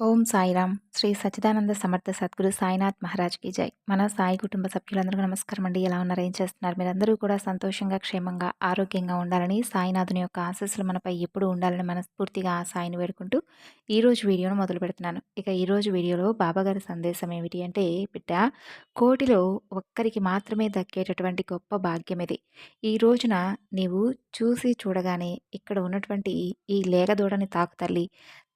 ஓம் சாய்ராம். శ్రీ సచ్చిదానంద సమర్థ సద్గురు సాయినాథ్ మహారాజ్కి జై. మన సాయి కుటుంబ సభ్యులందరికీ నమస్కారం అండి. ఎలా ఉన్నారు? ఏం చేస్తున్నారు? మీరందరూ కూడా సంతోషంగా క్షేమంగా ఆరోగ్యంగా ఉండాలని సాయినాథుని యొక్క ఆశస్సులు మనపై ఎప్పుడు ఉండాలని మనస్ఫూర్తిగా ఆ సాయిని వేడుకుంటూ ఈరోజు వీడియోను మొదలు పెడుతున్నాను. ఇక ఈరోజు వీడియోలో బాబాగారి సందేశం ఏమిటి అంటే బిడ్డ కోటిలో ఒక్కరికి మాత్రమే దక్కేటటువంటి గొప్ప భాగ్యం ఇది. ఈ రోజున నీవు చూసి చూడగానే ఇక్కడ ఉన్నటువంటి ఈ లేగదూడని తాకు తల్లి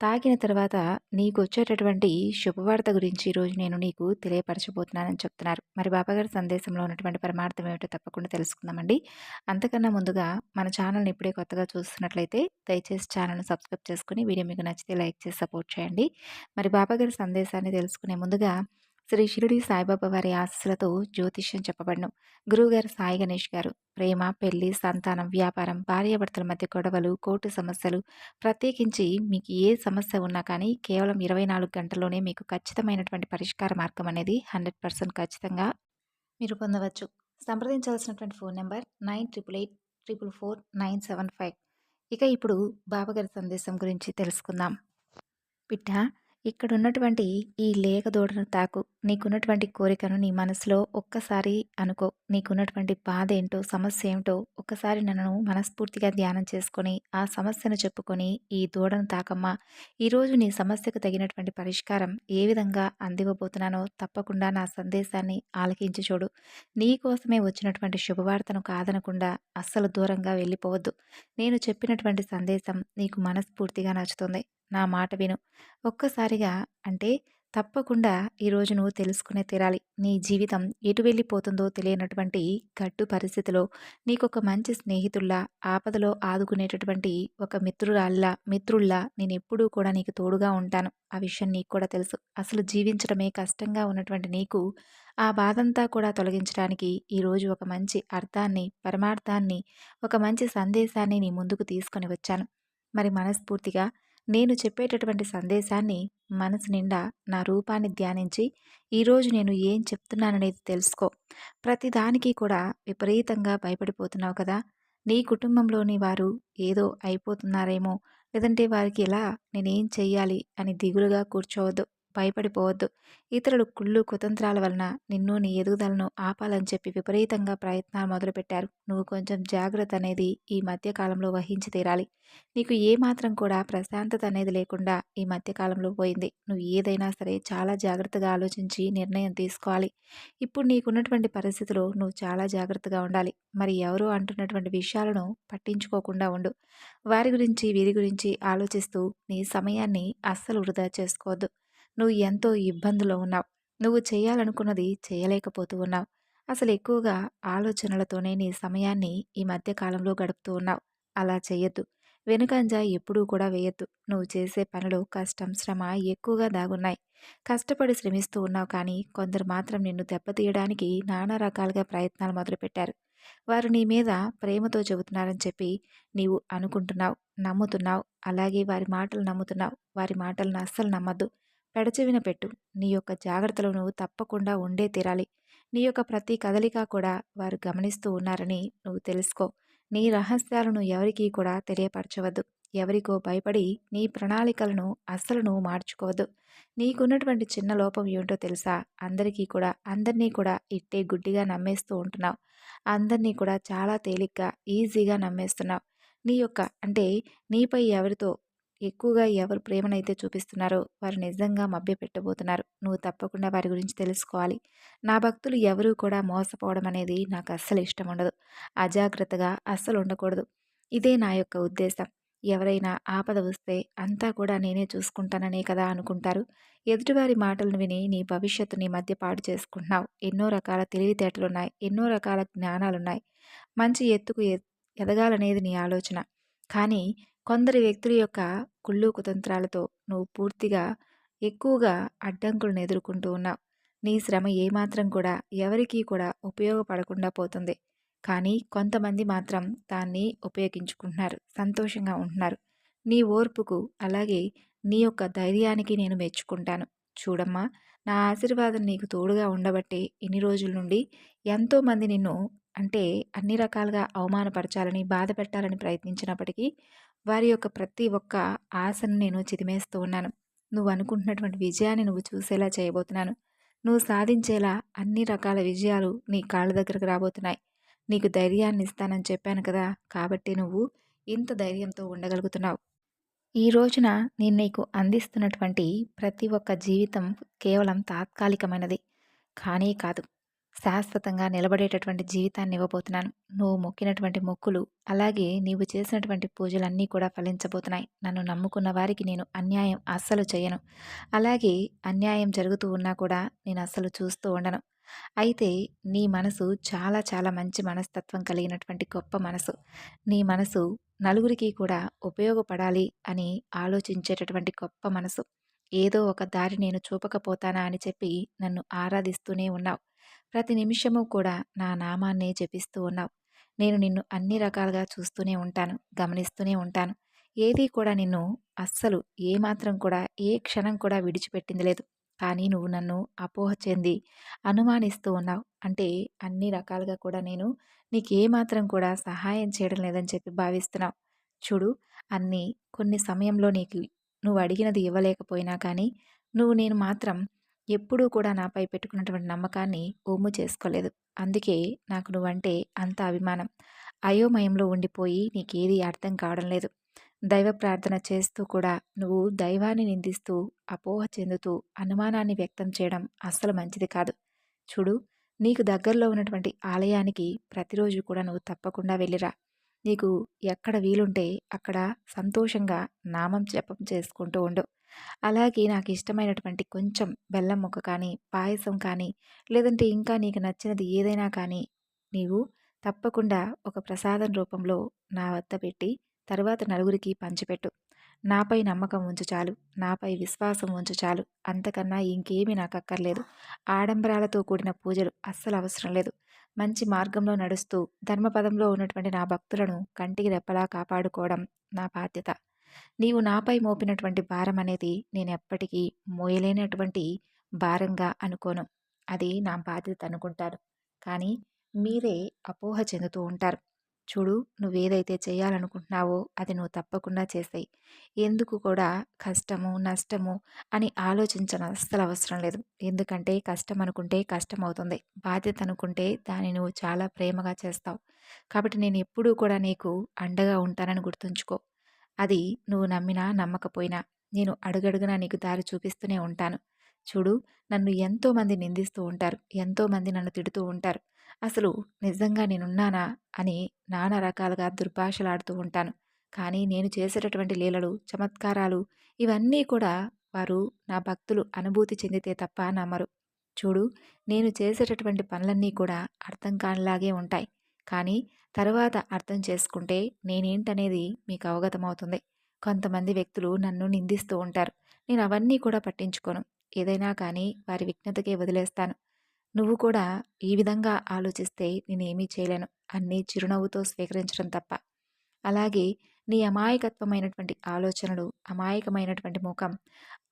తాకిన తర్వాత నీకు వచ్చేటటువంటి శుభవార్త గురించి ఈరోజు నేను నీకు తెలియపరచబోతున్నానని చెప్తున్నారు. మరి బాబాగారి సందేశంలో ఉన్నటువంటి పరమార్థం ఏమిటో తప్పకుండా తెలుసుకుందామండి. అంతకన్నా ముందుగా మన ఛానల్ని ఇప్పుడే కొత్తగా చూస్తున్నట్లయితే దయచేసి ఛానల్ని సబ్స్క్రైబ్ చేసుకుని వీడియో మీకు నచ్చితే లైక్ చేసి సపోర్ట్ చేయండి. మరి బాబాగారి సందేశాన్ని తెలుసుకునే ముందుగా శ్రీ షిరిడి సాయిబాబా వారి ఆశస్సులతో జ్యోతిష్యం చెప్పబడను. గురువుగారు సాయి గణేష్ గారు ప్రేమ పెళ్ళి సంతానం వ్యాపారం భార్యాభర్తల మధ్య గొడవలు కోర్టు సమస్యలు ప్రత్యేకించి మీకు ఏ సమస్య ఉన్నా కానీ కేవలం ఇరవై నాలుగు గంటల్లోనే మీకు ఖచ్చితమైనటువంటి పరిష్కార మార్గం అనేది హండ్రెడ్ పర్సెంట్ ఖచ్చితంగా మీరు పొందవచ్చు. సంప్రదించాల్సినటువంటి phone number nine triple eight triple four nine seven five. ఇక ఇప్పుడు బాబాగారి సందేశం గురించి తెలుసుకుందాం. బిడ్డ ఇక్కడ ఉన్నటువంటి ఈ లేఖ దూడను తాకు. నీకున్నటువంటి కోరికను నీ మనసులో ఒక్కసారి అనుకో. నీకున్నటువంటి బాధ ఏంటో సమస్య ఏమిటో ఒక్కసారి నన్ను మనస్ఫూర్తిగా ధ్యానం చేసుకొని ఆ సమస్యను చెప్పుకొని ఈ దూడను తాకమ్మా. ఈరోజు నీ సమస్యకు తగినటువంటి పరిష్కారం ఏ విధంగా అందివ్వబోతున్నానో తప్పకుండా నా సందేశాన్ని ఆలకించి చూడు. నీ కోసమే వచ్చినటువంటి శుభవార్తను కాదనకుండా అస్సలు దూరంగా వెళ్ళిపోవద్దు. నేను చెప్పినటువంటి సందేశం నీకు మనస్ఫూర్తిగా నచ్చుతుంది. నా మాట విను. ఒక్కసారిగా అంటే తప్పకుండా ఈరోజు నువ్వు తెలుసుకునే తీరాలి. నీ జీవితం ఎటు వెళ్ళిపోతుందో తెలియనటువంటి గట్టు పరిస్థితిలో నీకు ఒక మంచి స్నేహితుల్లా ఆపదలో ఆదుకునేటటువంటి ఒక మిత్రురాల్లా మిత్రుల్లా నేను ఎప్పుడూ కూడా నీకు తోడుగా ఉంటాను. ఆ విషయం నీకు కూడా తెలుసు. అసలు జీవించడమే కష్టంగా ఉన్నటువంటి నీకు ఆ బాధంతా కూడా తొలగించడానికి ఈరోజు ఒక మంచి అర్థాన్ని పరమార్థాన్ని ఒక మంచి సందేశాన్ని నీ ముందుకు తీసుకొని వచ్చాను. మరి మనస్ఫూర్తిగా నేను చెప్పేటటువంటి సందేశాన్ని మనసు నిండా నా రూపాన్ని ధ్యానించి ఈరోజు నేను ఏం చెప్తున్నాననేది తెలుసుకో. ప్రతిదానికి కూడా విపరీతంగా భయపడిపోతున్నావు కదా! నీ కుటుంబంలోని వారు ఏదో అయిపోతున్నారేమో లేదంటే వారికి ఎలా నేనేం చెయ్యాలి అని దిగులుగా కూర్చోవద్దు. భయపడిపోవద్దు. ఇతరులు కుళ్ళు కుతంత్రాల వలన నిన్ను నీ ఎదుగుదలను ఆపాలని చెప్పి విపరీతంగా ప్రయత్నాలు మొదలుపెట్టారు. నువ్వు కొంచెం జాగ్రత్త అనేది ఈ మధ్యకాలంలో వహించి తీరాలి. నీకు ఏమాత్రం కూడా ప్రశాంతత అనేది లేకుండా ఈ మధ్యకాలంలో పోయింది. నువ్వు ఏదైనా సరే చాలా జాగ్రత్తగా ఆలోచించి నిర్ణయం తీసుకోవాలి. ఇప్పుడు నీకున్నటువంటి పరిస్థితిలో నువ్వు చాలా జాగ్రత్తగా ఉండాలి. మరి ఎవరో అంటున్నటువంటి విషయాలను పట్టించుకోకుండా ఉండు. వారి గురించి వీరి గురించి ఆలోచిస్తూ నీ సమయాన్ని అస్సలు వృధా చేసుకోవద్దు. నువ్వు ఎంతో ఇబ్బందులో ఉన్నావు. నువ్వు చేయాలనుకున్నది చేయలేకపోతూ ఉన్నావు. అసలు ఎక్కువగా ఆలోచనలతోనే నీ సమయాన్ని ఈ మధ్యకాలంలో గడుపుతూ ఉన్నావు. అలా చేయొద్దు. వెనుకంజ ఎప్పుడూ కూడా వేయొద్దు. నువ్వు చేసే పనులు కష్టం శ్రమ ఎక్కువగా దాగున్నాయి. కష్టపడి శ్రమిస్తూ ఉన్నావు కానీ కొందరు మాత్రం నిన్ను దెబ్బతీయడానికి నానా రకాలుగా ప్రయత్నాలు మొదలుపెట్టారు. వారు నీ మీద ప్రేమతో చెబుతున్నారని చెప్పి నీవు అనుకుంటున్నావు నమ్ముతున్నావు. అలాగే వారి మాటలు నమ్ముతున్నావు. వారి మాటలను అస్సలు నమ్మద్దు. పెడచెవిన పెట్టు. నీ యొక్క జాగ్రత్తలు నువ్వు తప్పకుండా ఉండే తీరాలి. నీ యొక్క ప్రతి కదలిక కూడా వారు గమనిస్తూ ఉన్నారని నువ్వు తెలుసుకో. నీ రహస్యాలను ఎవరికీ కూడా తెలియపరచవద్దు. ఎవరికో భయపడి నీ ప్రణాళికలను అస్సలు నువ్వు మార్చుకోవద్దు. నీకున్నటువంటి చిన్న లోపం ఏమిటో తెలుసా? అందరికీ కూడా అందరినీ కూడా ఇట్టే గుడ్డిగా నమ్మేస్తూ ఉంటున్నావు. అందరినీ కూడా చాలా తేలిగ్గా ఈజీగా నమ్మేస్తున్నావు. నీ యొక్క అంటే నీపై ఎవరితో ఎక్కువగా ఎవరు ప్రేమనైతే చూపిస్తున్నారో వారు నిజంగా మభ్య పెట్టబోతున్నారు. నువ్వు తప్పకుండా వారి గురించి తెలుసుకోవాలి. నా భక్తులు ఎవరూ కూడా మోసపోవడం అనేది నాకు అస్సలు ఇష్టం ఉండదు. అజాగ్రత్తగా అస్సలు ఉండకూడదు. ఇదే నా యొక్క ఉద్దేశం. ఎవరైనా ఆపద వస్తే అంతా కూడా నేనే చూసుకుంటాననే కదా అనుకుంటారు. ఎదుటివారి మాటలను విని నీ భవిష్యత్తు నీ మధ్య పాడు చేసుకుంటున్నావు. ఎన్నో రకాల తెలివితేటలున్నాయి. ఎన్నో రకాల జ్ఞానాలున్నాయి. మంచి ఎత్తుకు ఎదగాలనేది నీ ఆలోచన. కానీ కొందరి వ్యక్తుల యొక్క కుళ్ళు కుతంత్రాలతో నువ్వు పూర్తిగా ఎక్కువగా అడ్డంకులను ఎదుర్కొంటూ ఉన్నావు. నీ శ్రమ ఏమాత్రం కూడా ఎవరికీ కూడా ఉపయోగపడకుండా పోతుంది. కానీ కొంతమంది మాత్రం దాన్ని ఉపయోగించుకుంటున్నారు. సంతోషంగా ఉంటున్నారు. నీ ఓర్పుకు అలాగే నీ యొక్క ధైర్యానికి నేను మెచ్చుకుంటాను. చూడమ్మా నా ఆశీర్వాదం నీకు తోడుగా ఉండబట్టే ఇన్ని రోజుల నుండి ఎంతోమంది నిన్ను అంటే అన్ని రకాలుగా అవమానపరచాలని బాధ పెట్టాలని ప్రయత్నించినప్పటికీ వారి యొక్క ప్రతి ఒక్క ఆశను నేను చిదిమేస్తూ ఉన్నాను. నువ్వు అనుకుంటున్నటువంటి విజయాన్ని నువ్వు చూసేలా చేయబోతున్నాను. నువ్వు సాధించేలా అన్ని రకాల విజయాలు నీ కాళ్ళ దగ్గరకు రాబోతున్నాయి. నీకు ధైర్యాన్ని ఇస్తానని చెప్పాను కదా కాబట్టి నువ్వు ఇంత ధైర్యంతో ఉండగలుగుతున్నావు. ఈ రోజున నేను నీకు అందిస్తున్నటువంటి ప్రతి ఒక్క జీవితం కేవలం తాత్కాలికమైనది. కానీ కాదు. శాశ్వతంగా నిలబడేటటువంటి జీవితాన్ని ఇవ్వబోతున్నాను. నువ్వు మొక్కినటువంటి మొక్కులు అలాగే నీవు చేసినటువంటి పూజలన్నీ కూడా ఫలించబోతున్నాయి. నన్ను నమ్ముకున్న వారికి నేను అన్యాయం అస్సలు చేయను అలాగే అన్యాయం జరుగుతూ ఉన్నా కూడా నేను అస్సలు చూస్తూ ఉండను. అయితే నీ మనసు చాలా చాలా మంచి మనస్తత్వం కలిగినటువంటి గొప్ప మనసు. నీ మనసు నలుగురికి కూడా ఉపయోగపడాలి అని ఆలోచించేటటువంటి గొప్ప మనసు. ఏదో ఒక దారి నేను చూపకపోతానా అని చెప్పి నన్ను ఆరాధిస్తూనే ఉన్నావు. ప్రతి నిమిషము కూడా నా నామాన్నే జపిస్తూ ఉన్నావు. నేను నిన్ను అన్ని రకాలుగా చూస్తూనే ఉంటాను గమనిస్తూనే ఉంటాను. ఏది కూడా నిన్ను అస్సలు ఏమాత్రం కూడా ఏ క్షణం కూడా విడిచిపెట్టింది లేదు. కానీ నువ్వు నన్ను అపోహ చెంది అనుమానిస్తూ ఉన్నావు. అంటే అన్ని రకాలుగా కూడా నేను నీకేమాత్రం కూడా సహాయం చేయడం లేదని చెప్పి భావిస్తున్నావు. చూడు అన్నీ కొన్ని సమయంలో నీకు నువ్వు అడిగినది ఇవ్వలేకపోయినా కానీ నువ్వు నేను మాత్రం ఎప్పుడూ కూడా నాపై పెట్టుకున్నటువంటి నమ్మకాన్ని ఓము చేసుకోలేదు. అందుకే నాకు నువ్వంటే అంత అభిమానం. అయోమయంలో ఉండిపోయి నీకేది అర్థం కావడం లేదు. దైవ ప్రార్థన చేస్తూ కూడా నువ్వు దైవాన్ని నిందిస్తూ అపోహ చెందుతూ అనుమానాన్ని వ్యక్తం చేయడం అస్సలు మంచిది కాదు. చూడు నీకు దగ్గరలో ఉన్నటువంటి ఆలయానికి ప్రతిరోజు కూడా నువ్వు తప్పకుండా వెళ్ళిరా. నీకు ఎక్కడ వీలుంటే అక్కడ సంతోషంగా నామం జపం చేసుకుంటూ ఉండు. అలాగే నాకు ఇష్టమైనటువంటి కొంచెం బెల్లం ముక్క కానీ పాయసం కానీ లేదంటే ఇంకా నీకు నచ్చినది ఏదైనా కానీ నీవు తప్పకుండా ఒక ప్రసాదం రూపంలో నా వద్ద పెట్టి తర్వాత నలుగురికి పంచిపెట్టు. నాపై నమ్మకం ఉంచు చాలు. నాపై విశ్వాసం ఉంచు చాలు. అంతకన్నా ఇంకేమీ నాకు అక్కర్లేదు. ఆడంబరాలతో కూడిన పూజలు అస్సలు అవసరం లేదు. మంచి మార్గంలో నడుస్తూ ధర్మపదంలో ఉన్నటువంటి నా భక్తులను కంటికి రెప్పలా కాపాడుకోవడం నా బాధ్యత. నీవు నాపై మోపినటువంటి భారం అనేది నేను ఎప్పటికీ మోయలేనటువంటి భారంగా అనుకోను. అది నా బాధ్యత అనుకుంటాను. కానీ మీరే అపోహ చెందుతూ ఉంటారు. చూడు నువ్వేదైతే చేయాలనుకుంటున్నావో అది నువ్వు తప్పకుండా చేసాయి. ఎందుకు కూడా కష్టము నష్టము అని ఆలోచించడం అస్సలు అవసరం లేదు. ఎందుకంటే కష్టం అనుకుంటే కష్టం అవుతుంది బాధ్యత అనుకుంటే దాన్ని నువ్వు చాలా ప్రేమగా చేస్తావు. కాబట్టి నేను ఎప్పుడూ కూడా నీకు అండగా ఉంటానని గుర్తుంచుకో. అది నువ్వు నమ్మినా నమ్మకపోయినా నేను అడుగడుగునా నీకు దారి చూపిస్తూనే ఉంటాను. చూడు నన్ను ఎంతోమంది నిందిస్తూ ఉంటారు ఎంతోమంది నన్ను తిడుతూ ఉంటారు. అసలు నిజంగా నేనున్నానా అని నానా రకాలుగా దుర్భాషలాడుతూ ఉంటాను. కానీ నేను చేసేటటువంటి లీలలు చమత్కారాలు ఇవన్నీ కూడా వారు నా భక్తులు అనుభూతి చెందితే తప్ప నమ్మరు. చూడు నేను చేసేటటువంటి పనులన్నీ కూడా అర్థం కానిలాగే ఉంటాయి. కానీ తర్వాత అర్థం చేసుకుంటే నేనేంటనేది మీకు అవగతమవుతుంది కొంతమంది వ్యక్తులు నన్ను నిందిస్తూ ఉంటారు. నేను అవన్నీ కూడా పట్టించుకోను. ఏదైనా కానీ వారి విఘ్నతకే వదిలేస్తాను. నువ్వు కూడా ఈ విధంగా ఆలోచిస్తే నేనేమీ చేయలేను. అన్నీ చిరునవ్వుతో స్వీకరించడం తప్ప. అలాగే నీ అమాయకత్వమైనటువంటి ఆలోచనలు అమాయకమైనటువంటి ముఖం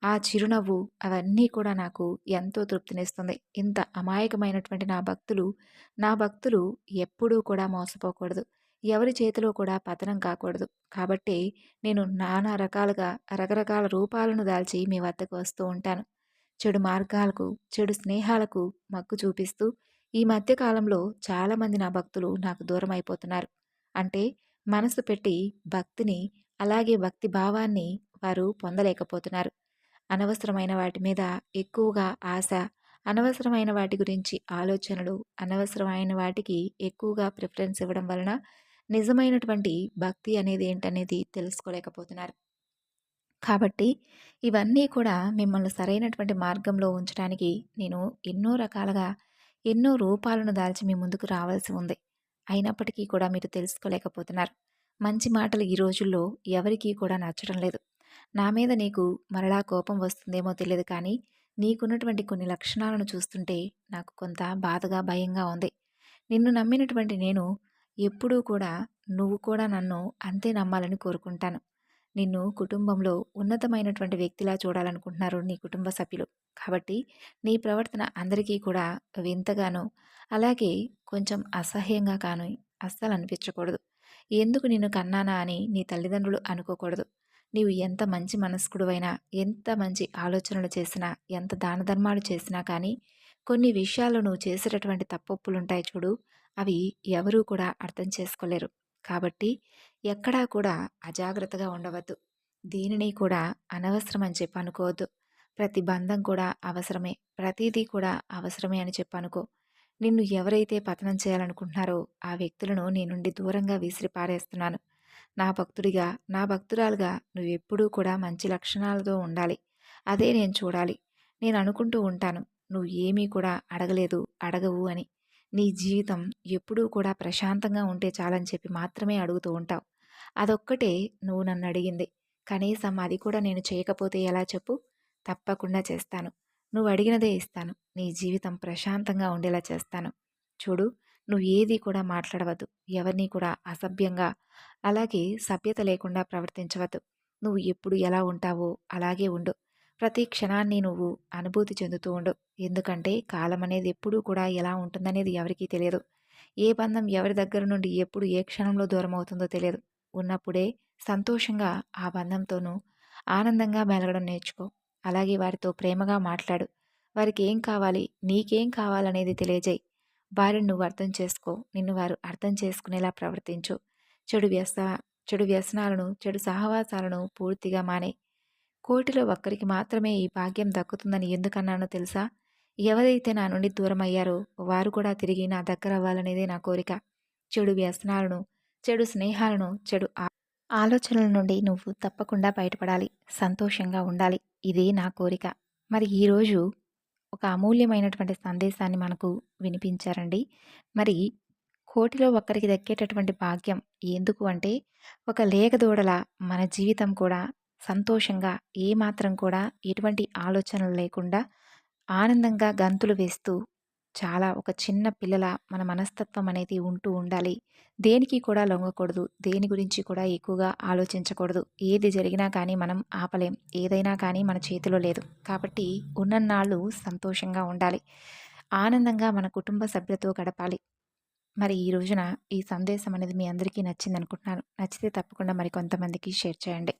ఆ చిరునవ్వు అవన్నీ కూడా నాకు ఎంతో తృప్తినిస్తుంది. ఇంత అమాయకమైనటువంటి నా భక్తులు నా భక్తులు ఎప్పుడూ కూడా మోసపోకూడదు. ఎవరి చేతిలో కూడా పతనం కాకూడదు. కాబట్టి నేను నానా రకాలుగా రకరకాల రూపాలను దాల్చి మీ వద్దకు వస్తూ ఉంటాను. చెడు మార్గాలకు చెడు స్నేహాలకు మగ్గు చూపిస్తూ ఈ మధ్యకాలంలో చాలామంది నా భక్తులు నాకు దూరం అయిపోతున్నారు అంటే మనసు పెట్టి భక్తిని అలాగే భక్తి భావాన్ని వారు పొందలేకపోతున్నారు. అనవసరమైన వాటి మీద ఎక్కువగా ఆశ అనవసరమైన వాటి గురించి ఆలోచనలు అనవసరమైన వాటికి ఎక్కువగా ప్రిఫరెన్స్ ఇవ్వడం వలన నిజమైనటువంటి భక్తి అనేది ఏంటనేది తెలుసుకోలేకపోతున్నారు. కాబట్టి ఇవన్నీ కూడా మిమ్మల్ని సరైనటువంటి మార్గంలో ఉంచడానికి నేను ఎన్నో రకాలుగా ఎన్నో రూపాలను దాల్చి మీ ముందుకు రావాల్సి ఉంది. అయినప్పటికీ కూడా మీరు తెలుసుకోలేకపోతున్నారు. మంచి మాటలు ఈ రోజుల్లో ఎవరికీ కూడా నచ్చడం లేదు. నా మీద నీకు మరలా కోపం వస్తుందేమో తెలియదు కానీ నీకున్నటువంటి కొన్ని లక్షణాలను చూస్తుంటే నాకు కొంత బాధగా భయంగా ఉంది. నిన్ను నమ్మినటువంటి నేను ఎప్పుడూ కూడా నువ్వు కూడా నన్ను అంతే నమ్మాలని కోరుకుంటాను. నిన్ను కుటుంబంలో ఉన్నతమైనటువంటి వ్యక్తిలా చూడాలనుకుంటున్నారు నీ కుటుంబ సభ్యులు. కాబట్టి నీ ప్రవర్తన అందరికీ కూడా వింతగాను అలాగే కొంచెం అసహ్యంగా కాను అస్సలు అనిపించకూడదు ఎందుకు నిన్ను కన్నానా అని నీ తల్లిదండ్రులు అనుకోకూడదు. నీవు ఎంత మంచి మనస్కుడువైనా ఎంత మంచి ఆలోచనలు చేసినా ఎంత దాన ధర్మాలు చేసినా కానీ కొన్ని విషయాలు నువ్వు చేసేటటువంటి తప్పొప్పులుంటాయి చూడు అవి ఎవరూ కూడా అర్థం చేసుకోలేరు. కాబట్టి ఎక్కడా కూడా అజాగ్రత్తగా ఉండవద్దు. దీనిని కూడా అనవసరం అని చెప్పి అనుకోవద్దు. ప్రతి బంధం కూడా అవసరమే. ప్రతిదీ కూడా అవసరమే అని చెప్పి అనుకో. నిన్ను ఎవరైతే పతనం చేయాలనుకుంటున్నారో ఆ వ్యక్తులను నీ నుండి దూరంగా విసిరి పారేస్తున్నాను. నా భక్తుడిగా నా భక్తురాలుగా నువ్వు ఎప్పుడూ కూడా మంచి లక్షణాలతో ఉండాలి. అదే నేను చూడాలి. నేను అనుకుంటూ ఉంటాను. నువ్వు ఏమీ కూడా అడగలేదు అడగవు అని. నీ జీవితం ఎప్పుడూ కూడా ప్రశాంతంగా ఉంటే చాలని చెప్పి మాత్రమే అడుగుతూ ఉంటావు. అదొక్కటే నువ్వు నన్ను అడిగింది. కనీసం అది కూడా నేను చేయకపోతే ఎలా చెప్పు? తప్పకుండా చేస్తాను. నువ్వు అడిగినదే ఇస్తాను. నీ జీవితం ప్రశాంతంగా ఉండేలా చేస్తాను. చూడు నువ్వు ఏది కూడా మాట్లాడవద్దు. ఎవరిని కూడా అసభ్యంగా అలాగే సభ్యత లేకుండా ప్రవర్తించవద్దు. నువ్వు ఎప్పుడు ఎలా ఉంటావో అలాగే ఉండు. ప్రతి క్షణాన్ని నువ్వు అనుభూతి చెందుతూ ఉండు. ఎందుకంటే కాలం అనేది ఎప్పుడూ కూడా ఎలా ఉంటుందనేది ఎవరికీ తెలియదు. ఏ బంధం ఎవరి దగ్గర నుండి ఎప్పుడు ఏ క్షణంలో దూరం అవుతుందో తెలియదు. ఉన్నప్పుడే సంతోషంగా ఆ బంధంతోనూ ఆనందంగా మెలగడం నేర్చుకో. అలాగే వారితో ప్రేమగా మాట్లాడు. వారికి ఏం కావాలి నీకేం కావాలనేది తెలియజేయి. వారిని నువ్వు అర్థం చేసుకో. నిన్ను వారు అర్థం చేసుకునేలా ప్రవర్తించు. చెడు వ్యస చెడు వ్యసనాలను చెడు సహవాసాలను పూర్తిగా మానే కోటిలో ఒక్కరికి మాత్రమే ఈ భాగ్యం దక్కుతుందని ఎందుకన్నానో తెలుసా? ఎవరైతే నా నుండి దూరం అయ్యారో వారు కూడా తిరిగి నా దగ్గర అవ్వాలనేదే నా కోరిక. చెడు వ్యసనాలను చెడు స్నేహాలను చెడు ఆలోచనల నుండి నువ్వు తప్పకుండా బయటపడాలి. సంతోషంగా ఉండాలి. ఇదే నా కోరిక. మరి ఈరోజు ఒక అమూల్యమైనటువంటి సందేశాన్ని మనకు వినిపించారండి. మరి కోటిలో ఒక్కరికి దక్కేటటువంటి భాగ్యం ఎందుకు అంటే ఒక లేఖ దూడల మన జీవితం కూడా సంతోషంగా ఏమాత్రం కూడా ఎటువంటి ఆలోచనలు లేకుండా ఆనందంగా గంతులు వేస్తూ చాలా ఒక చిన్న పిల్లల మన మనస్తత్వం అనేది ఉంటూ ఉండాలి. దేనికి కూడా లొంగకూడదు. దేని గురించి కూడా ఎక్కువగా ఆలోచించకూడదు. ఏది జరిగినా కానీ మనం ఆపలేం. ఏదైనా కానీ మన చేతిలో లేదు. కాబట్టి ఉన్నన్నాళ్ళు సంతోషంగా ఉండాలి. ఆనందంగా మన కుటుంబ సభ్యులతో గడపాలి. మరి ఈ రోజున ఈ సందేశం అనేది మీ అందరికీ నచ్చింది అనుకుంటున్నాను నచ్చితే తప్పకుండా మరి కొంతమందికి షేర్ చేయండి.